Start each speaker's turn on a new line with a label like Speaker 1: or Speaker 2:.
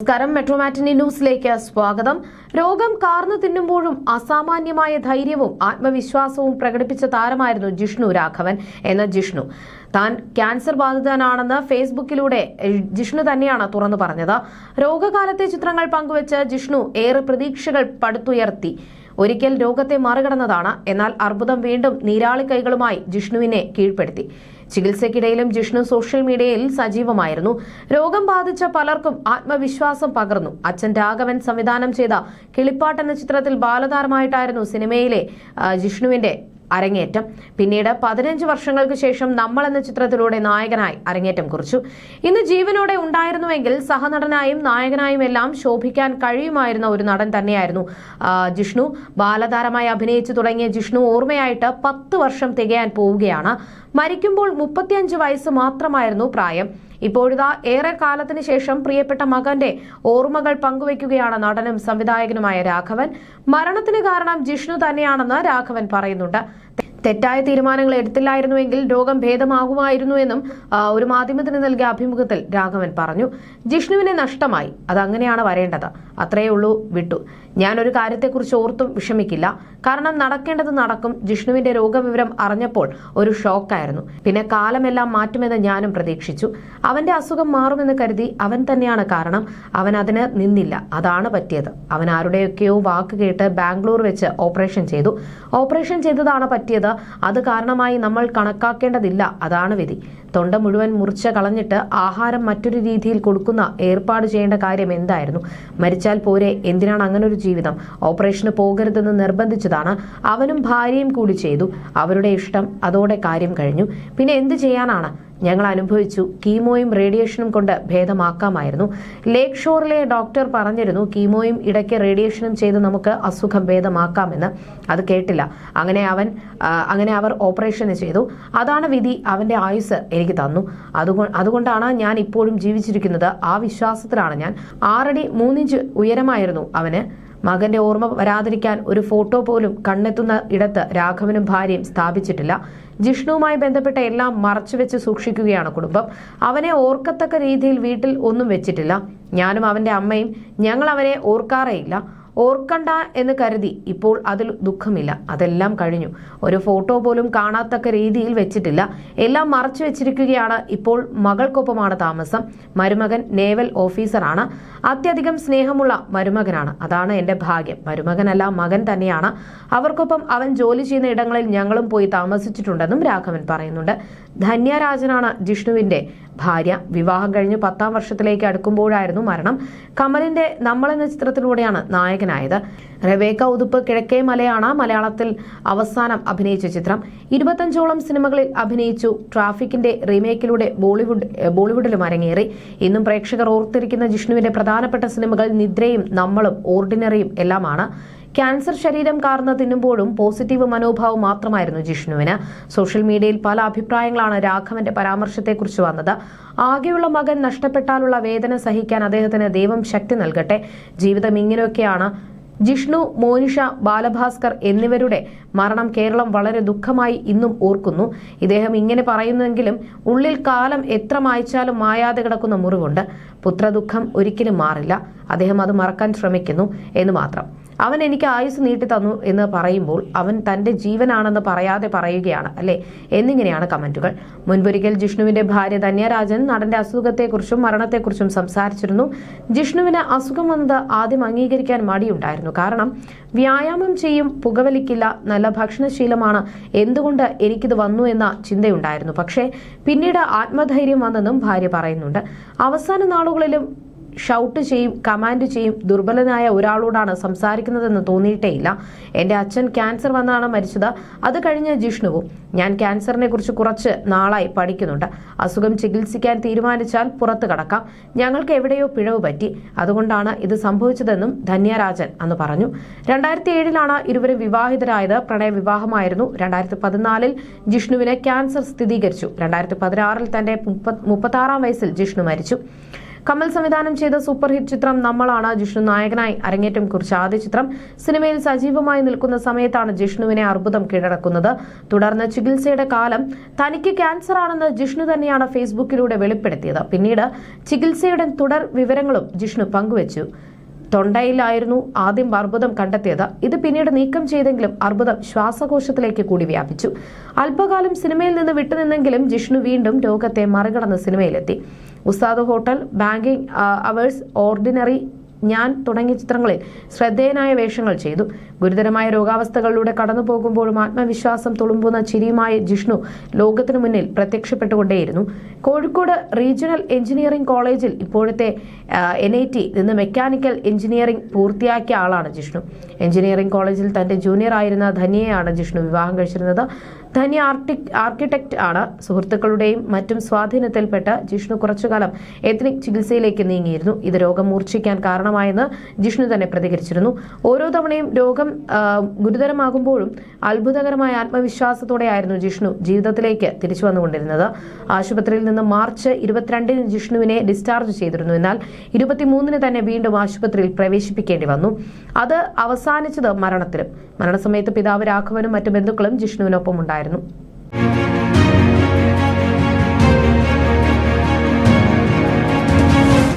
Speaker 1: നമസ്കാരം. മെട്രോ മാറ്റിനി ന്യൂസിലേക്ക് സ്വാഗതം. രോഗം കാർന്നു തിന്നുമ്പോഴും അസാമാന്യമായ ധൈര്യവും ആത്മവിശ്വാസവും പ്രകടിപ്പിച്ച താരമായിരുന്നു ജിഷ്ണു രാഘവൻ എന്ന ജിഷ്ണു. താൻ ക്യാൻസർ ബാധിതനാണെന്ന് ഫേസ്ബുക്കിലൂടെ ജിഷ്ണു തന്നെയാണ് തുറന്നു പറഞ്ഞത്. രോഗകാലത്തെ ചിത്രങ്ങൾ പങ്കുവച്ച് ജിഷ്ണു ഏറെ പ്രതീക്ഷകൾ പടുത്തുയർത്തി. ഒരിക്കൽ രോഗത്തെ മറികടന്നതാണ്. എന്നാൽ അർബുദം വീണ്ടും നീരാളി കൈകളുമായി ജിഷ്ണുവിനെ കീഴ്പ്പെടുത്തി. ചികിത്സയ്ക്കിടയിലും ജിഷ്ണു സോഷ്യൽ മീഡിയയിൽ സജീവമായിരുന്നു. രോഗം ബാധിച്ച പലർക്കും ആത്മവിശ്വാസം പകർന്നു. അച്ഛൻ രാഘവൻ സംവിധാനം ചെയ്ത കിളിപ്പാട്ട് എന്ന ചിത്രത്തിൽ ബാലതാരമായിട്ടായിരുന്നു സിനിമയിലെ ജിഷ്ണുവിന്റെ അരങ്ങേറ്റം. പിന്നീട് പതിനഞ്ച് വർഷങ്ങൾക്ക് ശേഷം നമ്മൾ എന്ന ചിത്രത്തിലൂടെ നായകനായി അരങ്ങേറ്റം കുറിച്ചു. ഇന്ന് ജീവനോടെ ഉണ്ടായിരുന്നുവെങ്കിൽ സഹനടനായും നായകനായും എല്ലാം ശോഭിക്കാൻ കഴിയുമായിരുന്ന ഒരു നടൻ തന്നെയായിരുന്നു ജിഷ്ണു. ബാലതാരമായി അഭിനയിച്ചു തുടങ്ങിയ ജിഷ്ണു ഓർമ്മയായിട്ട് പത്ത് വർഷം തികയാൻ പോവുകയാണ്. മരിക്കുമ്പോൾ മുപ്പത്തിയഞ്ച് വയസ്സ് മാത്രമായിരുന്നു പ്രായം. ഇപ്പോഴിതാ ഏറെ കാലത്തിന് ശേഷം പ്രിയപ്പെട്ട മകന്റെ ഓർമ്മകൾ പങ്കുവയ്ക്കുകയാണ് നടനും സംവിധായകനുമായ രാഘവൻ. മരണത്തിന് കാരണം ജിഷ്ണു തന്നെയാണെന്ന് രാഘവൻ പറയുന്നുണ്ട്. തെറ്റായ തീരുമാനങ്ങൾ എടുത്തില്ലായിരുന്നുവെങ്കിൽ രോഗം ഭേദമാകുമായിരുന്നു എന്നും ഒരു മാധ്യമത്തിന് നൽകിയ അഭിമുഖത്തിൽ രാഘവൻ പറഞ്ഞു. ജിഷ്ണുവിനെ നഷ്ടമായി. അതങ്ങനെയാണ് വരേണ്ടത്. അത്രയേ ഉള്ളൂ വിട്ടു. ഞാനൊരു കാര്യത്തെക്കുറിച്ച് ഓർത്തും വിഷമിക്കില്ല. കാരണം നടക്കേണ്ടത് നടക്കും. ജിഷ്ണുവിന്റെ രോഗവിവരം അറിഞ്ഞപ്പോൾ ഒരു ഷോക്കായിരുന്നു. പിന്നെ കാലമെല്ലാം മാറ്റുമെന്ന് ഞാനും പ്രതീക്ഷിച്ചു. അവന്റെ അസുഖം മാറുമെന്ന് കരുതി അവൻ തന്നെയാണ് കാരണം. അവൻ അതിന് നിന്നില്ല. അതാണ് പറ്റിയത്. അവൻ ആരുടെയൊക്കെയോ വാക്ക് കേട്ട് ബാംഗ്ലൂർ വെച്ച് ഓപ്പറേഷൻ ചെയ്തു. ഓപ്പറേഷൻ ചെയ്തതാണ് പറ്റിയത്. അത് കാരണമായി നമ്മൾ കണക്കാക്കേണ്ടതില്ല. അതാണ് വിധി. തൊണ്ട മുഴുവൻ മുറിച്ച കളഞ്ഞിട്ട് ആഹാരം മറ്റൊരു രീതിയിൽ കൊടുക്കുന്ന ഏർപ്പാട് ചെയ്യേണ്ട കാര്യം എന്തായിരുന്നു? മരിച്ചാൽ പോരെ എന്തിനാണ് അങ്ങനെ ഒരു ജീവിതം? ഓപ്പറേഷന് പോകരുതെന്ന് നിർബന്ധിച്ചതാണ്. അവനും ഭാര്യയും കൂടി ചെയ്തു. അവരുടെ ഇഷ്ടം അതോടെ കാര്യം കഴിഞ്ഞു. പിന്നെ എന്ത് ചെയ്യാനാണ്? ഞങ്ങൾ അനുഭവിച്ചു കീമോയും റേഡിയേഷനും കൊണ്ട് ഭേദമാക്കാമായിരുന്നു. ലേക്ക് ഷോറിലെ ഡോക്ടർ പറഞ്ഞിരുന്നു കീമോയും ഇടയ്ക്ക് റേഡിയേഷനും ചെയ്ത് നമുക്ക് അസുഖം ഭേദമാക്കാമെന്ന്. അത് കേട്ടില്ല. അങ്ങനെ അവൻ അങ്ങനെ അവർ ഓപ്പറേഷൻ ചെയ്തു. അതാണ് വിധി അവന്റെ ആയുസ് എനിക്ക് തന്നു. അതുകൊണ്ടാണ് ഞാൻ ഇപ്പോഴും ജീവിച്ചിരിക്കുന്നത്. ആ വിശ്വാസത്തിലാണ് ഞാൻ. ആറടി മൂന്നിഞ്ച് ഉയരമായിരുന്നു അവന്. മകന്റെ ഓർമ്മ വരാതിരിക്കാൻ ഒരു ഫോട്ടോ പോലും കണ്ണെത്തുന്ന ഇടത്ത് രാഘവനും ഭാര്യയും സ്ഥാപിച്ചിട്ടില്ല. ജിഷ്ണുവുമായി ബന്ധപ്പെട്ട എല്ലാം മറച്ചുവെച്ച് സൂക്ഷിക്കുകയാണ് കുടുംബം. അവനെ ഓർക്കത്തക്ക രീതിയിൽ വീട്ടിൽ ഒന്നും വെച്ചിട്ടില്ല. ഞാനും അവന്റെ അമ്മയും ഞങ്ങൾ അവനെ ഓർക്കാറേയില്ല. ഓർക്കണ്ട എന്ന് കരുതി ഇപ്പോൾ അതിൽ ദുഃഖമില്ല. അതെല്ലാം കഴിഞ്ഞു. ഒരു ഫോട്ടോ പോലും കാണാത്തക്ക രീതിയിൽ വെച്ചിട്ടില്ല. എല്ലാം മറച്ചു വെച്ചിരിക്കുകയാണ് ഇപ്പോൾ മകൾക്കൊപ്പമാണ് താമസം. മരുമകൻ നേവൽ ഓഫീസറാണ്. അത്യധികം സ്നേഹമുള്ള മരുമകനാണ്. അതാണ് എന്റെ ഭാഗ്യം. മരുമകനല്ല മകൻ തന്നെയാണ്. അവർക്കൊപ്പം അവൻ ജോലി ചെയ്യുന്ന ഇടങ്ങളിൽ ഞങ്ങളും പോയി താമസിച്ചിട്ടുണ്ടെന്നും രാഘവൻ പറയുന്നുണ്ട്. ധന്യരാജനാണ് ജിഷ്ണുവിന്റെ ഭാര്യ വിവാഹം കഴിഞ്ഞ് പത്താം വർഷത്തിലേക്ക് അടുക്കുമ്പോഴായിരുന്നു മരണം. കമലിന്റെ നമ്മൾ എന്ന ചിത്രത്തിലൂടെയാണ് നായകനായത്. റബേക്ക ഉതുപ്പ് കിഴക്കേ മലയാണ് മലയാളത്തിൽ അവസാനം അഭിനയിച്ച ചിത്രം. ഇരുപത്തഞ്ചോളം സിനിമകളിൽ അഭിനയിച്ചു. ട്രാഫിക്കിന്റെ റീമേക്കിലൂടെ ബോളിവുഡ് ബോളിവുഡിലും അരങ്ങേറി. ഇന്നും പ്രേക്ഷകർ ഓർത്തിരിക്കുന്ന ജിഷ്ണുവിന്റെ പ്രധാനപ്പെട്ട സിനിമകൾ നിദ്രയും നമ്മളും ഓർഡിനറിയും എല്ലാമാണ്. ക്യാൻസർ ശരീരം കാർന്ന് തിന്നുമ്പോഴും പോസിറ്റീവ് മനോഭാവം മാത്രമായിരുന്നു ജിഷ്ണുവിന്. സോഷ്യൽ മീഡിയയിൽ പല അഭിപ്രായങ്ങളാണ് രാഘവന്റെ പരാമർശത്തെക്കുറിച്ച് വന്നത്. ആകെയുള്ള മകൻ നഷ്ടപ്പെട്ടാലുള്ള വേദന സഹിക്കാൻ അദ്ദേഹത്തിന് ദൈവം ശക്തി നൽകട്ടെ. ജീവിതം ഇങ്ങനെയൊക്കെയാണ്. ജിഷ്ണു മോനിഷ ബാലഭാസ്കർ എന്നിവരുടെ മരണം കേരളം വളരെ ദുഃഖമായി ഇന്നും ഓർക്കുന്നു. ഇദ്ദേഹം ഇങ്ങനെ പറയുന്നെങ്കിലും ഉള്ളിൽ കാലം എത്ര മായ്ച്ചാലും മായാതെ കിടക്കുന്ന മുറിവുണ്ട്. പുത്രദുഃഖം ഒരിക്കലും മാറില്ല. അദ്ദേഹം അത് മറക്കാൻ ശ്രമിക്കുന്നു എന്ന് മാത്രം. അവൻ എനിക്ക് ആയുസ് നീട്ടി തന്നു എന്ന് പറയുമ്പോൾ അവൻ തന്റെ ജീവനാണെന്ന് പറയാതെ പറയുകയാണ് അല്ലെ? എന്നിങ്ങനെയാണ് കമന്റുകൾ മുൻപൊരിക്കൽ ജിഷ്ണുവിന്റെ ഭാര്യ ധന്യരാജൻ നടന്റെ അസുഖത്തെക്കുറിച്ചും മരണത്തെക്കുറിച്ചും സംസാരിച്ചിരുന്നു. ജിഷ്ണുവിന് അസുഖം വന്നത് ആദ്യം അംഗീകരിക്കാൻ മടിയുണ്ടായിരുന്നു. കാരണം വ്യായാമം ചെയ്യും പുകവലിക്കില്ല നല്ല ഭക്ഷണശീലമാണ്. എന്തുകൊണ്ട് എനിക്കിത് വന്നു എന്ന ചിന്തയുണ്ടായിരുന്നു. പക്ഷേ പിന്നീട് ആത്മധൈര്യം വന്നെന്നും ഭാര്യ പറയുന്നുണ്ട്. അവസാന നാളുകളിലും ഷൗട്ട് ചെയ്യും കമാൻഡ് ചെയ്യും ദുർബലനായ ഒരാളോടാണ് സംസാരിക്കുന്നതെന്ന് തോന്നിയിട്ടേയില്ല. എന്റെ അച്ഛൻ ക്യാൻസർ വന്നാണ് മരിച്ചത്. അത് കഴിഞ്ഞ് ജിഷ്ണുവും. ഞാൻ ക്യാൻസറിനെ കുറിച്ച് കുറച്ച് നാളായി പഠിക്കുന്നുണ്ട്. അസുഖം ചികിത്സിക്കാൻ തീരുമാനിച്ചാൽ പുറത്തു കടക്കാം. ഞങ്ങൾക്ക് എവിടെയോ പിഴവ് പറ്റി. അതുകൊണ്ടാണ് ഇത് സംഭവിച്ചതെന്നും ധന്യരാജൻ അന്ന് പറഞ്ഞു. രണ്ടായിരത്തി ഏഴിലാണ് ഇരുവരും വിവാഹിതരായത്. പ്രണയ വിവാഹമായിരുന്നു. രണ്ടായിരത്തി പതിനാലിൽ ജിഷ്ണുവിന് ക്യാൻസർ സ്ഥിരീകരിച്ചു. രണ്ടായിരത്തി പതിനാറിൽ തന്റെ മുപ്പത്തി ആറാം വയസ്സിൽ ജിഷ്ണു മരിച്ചു. കമൽ സംവിധാനം ചെയ്ത സൂപ്പർ ഹിറ്റ് ചിത്രം നമ്മളാണ് ജിഷ്ണു നായകനായി. അരങ്ങേറ്റം കുറിച്ച ആദ്യ ചിത്രം സിനിമയിൽ സജീവമായി നിൽക്കുന്ന സമയത്താണ് ജിഷ്ണുവിനെ അർബുദം കീഴടക്കുന്നത്. തുടർന്ന് ചികിത്സയുടെ കാലം തനിക്ക് ക്യാൻസർ ആണെന്ന് ജിഷ്ണു തന്നെയാണ് ഫേസ്ബുക്കിലൂടെ വെളിപ്പെടുത്തിയത്. പിന്നീട് ചികിത്സയുടെ തുടർ വിവരങ്ങളും ജിഷ്ണു പങ്കുവച്ചു. തൊണ്ടയിലായിരുന്നു ആദ്യം അർബുദം കണ്ടെത്തിയത്. ഇത് പിന്നീട് നീക്കം ചെയ്തെങ്കിലും അർബുദം ശ്വാസകോശത്തിലേക്ക് കൂടി വ്യാപിച്ചു. അല്പകാലം സിനിമയിൽ നിന്ന് വിട്ടുനിന്നെങ്കിലും ജിഷ്ണു വീണ്ടും രോഗത്തെ മറികടന്ന് സിനിമയിലെത്തി. ഉസ്താദ് ഹോട്ടൽ ബാങ്കിംഗ് അവേഴ്സ് ഓർഡിനറി ഞാൻ തുടങ്ങിയ ചിത്രങ്ങളിൽ ശ്രദ്ധേയനായ വേഷങ്ങൾ ചെയ്തു. ഗുരുതരമായ രോഗാവസ്ഥകളിലൂടെ കടന്നു പോകുമ്പോഴും ആത്മവിശ്വാസം തുളുമ്പുന്ന ചിരിയുമായ ജിഷ്ണു ലോകത്തിനു മുന്നിൽ പ്രത്യക്ഷപ്പെട്ടുകൊണ്ടേയിരുന്നു. കോഴിക്കോട് റീജിയണൽ എഞ്ചിനീയറിംഗ് കോളേജിൽ ഇപ്പോഴത്തെ എൻ ഐ ടി നിന്ന് മെക്കാനിക്കൽ എഞ്ചിനീയറിംഗ് പൂർത്തിയാക്കിയ ആളാണ് ജിഷ്ണു. എഞ്ചിനീയറിംഗ് കോളേജിൽ തന്റെ ജൂനിയർ ആയിരുന്ന ധന്യയാണ് ജിഷ്ണു വിവാഹം കഴിച്ചിരുന്നത്. ധന്യ ആർട്ടിക് ആർക്കിടെക്ട് ആണ്. സുഹൃത്തുക്കളുടെയും മറ്റും സ്വാധീനത്തിൽപ്പെട്ട ജിഷ്ണു കുറച്ചുകാലം എത്നിക് ചികിത്സയിലേക്ക് നീങ്ങിയിരുന്നു. ഇത് രോഗം മൂർച്ഛിക്കാൻ കാരണമായെന്ന് ജിഷ്ണു തന്നെ പ്രതികരിച്ചിരുന്നു. ഓരോ തവണയും രോഗം ഗുരുതരമാകുമ്പോഴും അത്ഭുതകരമായ ആത്മവിശ്വാസത്തോടെയായിരുന്നു ജിഷ്ണു ജീവിതത്തിലേക്ക് തിരിച്ചു വന്നുകൊണ്ടിരുന്നത്. ആശുപത്രിയിൽ നിന്ന് മാർച്ച് ഇരുപത്തിരണ്ടിന് ജിഷ്ണുവിനെ ഡിസ്ചാർജ് ചെയ്തിരുന്നു. എന്നാൽ ഇരുപത്തിമൂന്നിന് തന്നെ വീണ്ടും ആശുപത്രിയിൽ പ്രവേശിപ്പിക്കേണ്ടി വന്നു. അത് അവസാനിച്ചത് മരണത്തിലും. മരണസമയത്ത് പിതാവ് രാഘവനും മറ്റു ബന്ധുക്കളും ജിഷ്ണുവിനൊപ്പം ഉണ്ടായിരുന്നു.